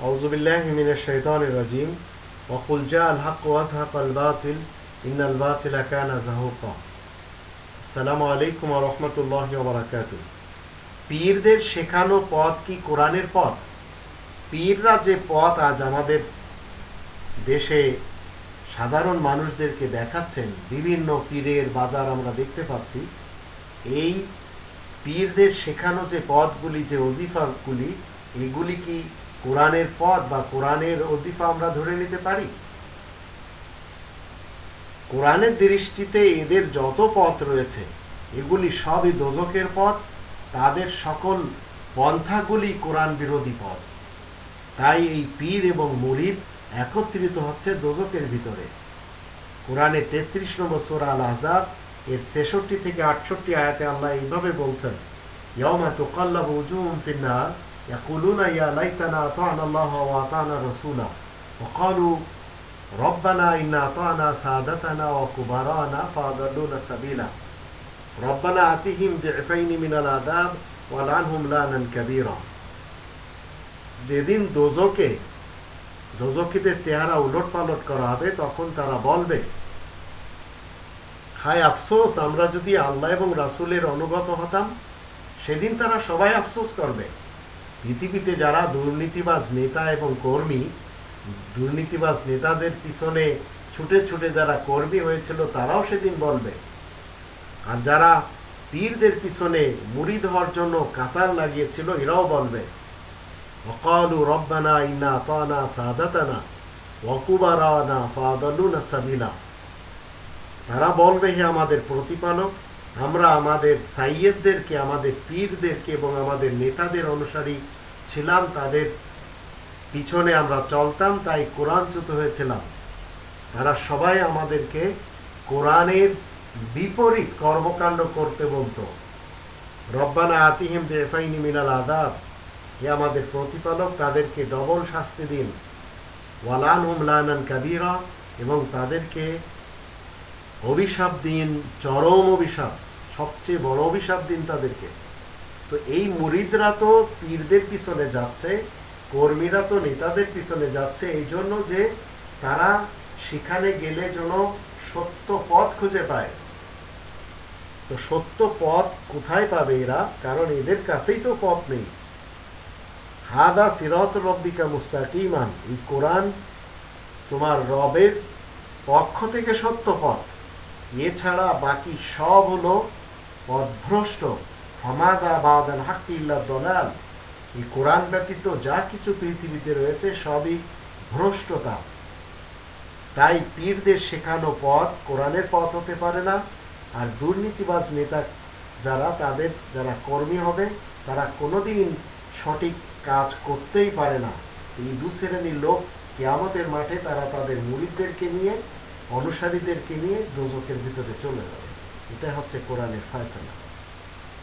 أعوذ بالله من الشيطان الرجيم وقل جاء الحق وزهق الباطل إن الباطل كان زهوقا السلام عليكم ورحمة الله وبركاته পীরদের শেখানো পথ কি কোরআনের পথ পীররা যে পথ আজ আমাদের দেশে সাধারণ মানুষদেরকে দেখাচ্ছেন বিভিন্ন পীরের বাজার আমরা দেখতে পাচ্ছি এই পীরদের শেখানো যে পথগুলি যে অজিফাগুলি এগুলি কি কোরআনের পথ বা কোরআনের অজিফা আমরা ধরে নিতে পারি। কোরআনের দৃষ্টিতে এদের যত পথ রয়েছে, এগুলি সবই দোজকের পথ, তাদের সকল পন্থাগুলি কোরআন বিরোধী পথ। তাই এই পীর এবং মুরিদ একত্রিত হচ্ছে দোজকের ভিতরে। কোরআনে তেত্রিশ নম্বর সোরা আল আজাদ এর ছেষট্টি থেকে আটষট্টি আয়াতে আল্লাহ এইভাবে বলছেন ইয়ামা তুকাল্লাবু উজুহুম ফিন্নার ইয়াকুলুনা ইয়া লাইতানা আতানা আল্লাহ ওয়া আতানা রাসূলা وقالوا ربنا إنا أطعنا سادتنا وكبراءنا فأضلونا السبيلا ربنا آتهم ضعفين من العذاب والعنهم لانا كبيرا যেদিন দোজকে দোজকিদের চেহারা উলট পালট করা হবে তখন তারা বলবে হায় আফসোস আমরা যদি আল্লাহ এবং রাসুলের অনুগত হতাম সেদিন তারা সবাই আফসোস করবে পৃথিবীতে যারা দুর্নীতিবাজ নেতা এবং কর্মী, দুর্নীতিবাজ নেতাদের পিছনে ছুটে ছুটে যারা কর্মী হয়েছিল, তারাও সেদিন বলবে। আর যারা পীরদের পিছনে মুড়ি ধোয়ার জন্য কাতার লাগিয়েছিল, এরাও বলবে, অকালু রব্বানা ইনা পানা সাদাতানা অকুবারা না পাদালু না সাবিনা তারা বলবে, হে আমাদের প্রতিপালক আমরা আমাদের সাইয়েদদেরকে, আমাদের পীরদেরকে এবং আমাদের নেতাদের অনুসারী ছিলাম, তাদের পিছনে আমরা চলতাম, তাই কোরআনচ্যুত হয়েছিলাম। তারা সবাই আমাদেরকে কোরআনের বিপরীত কর্মকাণ্ড করতে বলতো। রব্বানা আতিহিম বেফাইনি মিনাল আদাব হে আমাদের প্রতিপালক, তাদেরকে ডবল শাস্তি দিন। ওয়ালান হুমলানান কাবিরা, এবং তাদেরকে অভিশাপ দিন, চরম অভিশাপ, সবচেয়ে বড় অভিশাপ দিন তাদেরকে। তো এই মুরিদরা তো পীরদের পিছনে যাচ্ছে, কর্মীরা তো নেতাদের পিছনে যাচ্ছে, এই জন্য যে তারা সেখানে গেলে যেন সত্য পথ খুঁজে পায়। তো সত্য পথ কোথায় পাবে এরা? কারণ এদের কাছেই তো পথ নেই। হাদা ফিরত রব্বিকা মুস্তাকিমান। এই কোরআন তোমার রবের পক্ষ থেকে সত্য পথ। এছাড়া বাকি সব হলো পথভ্রষ্ট সমাদা বাদাল হাক্কি দলাল। এই কোরআন ব্যতীত যা কিছু পৃথিবীতে রয়েছে সবই ভ্রষ্টতা। তাই পীরদের শেখানো পথ কোরআনের পথ হতে পারে না, আর দুর্নীতিবাজ নেতা যারা তাদের, যারা কর্মী হবে, তারা কোনোদিন সঠিক কাজ করতেই পারে না। এই দু শ্রেণির লোক কেয়ামতের মাঠে তারা তাদের মুরিদদেরকে নিয়ে অনুসারীদেরকে নিয়ে দোজকের ভিতরে চলে যাবে। এটাই হচ্ছে কোরআনের ফায়সলা।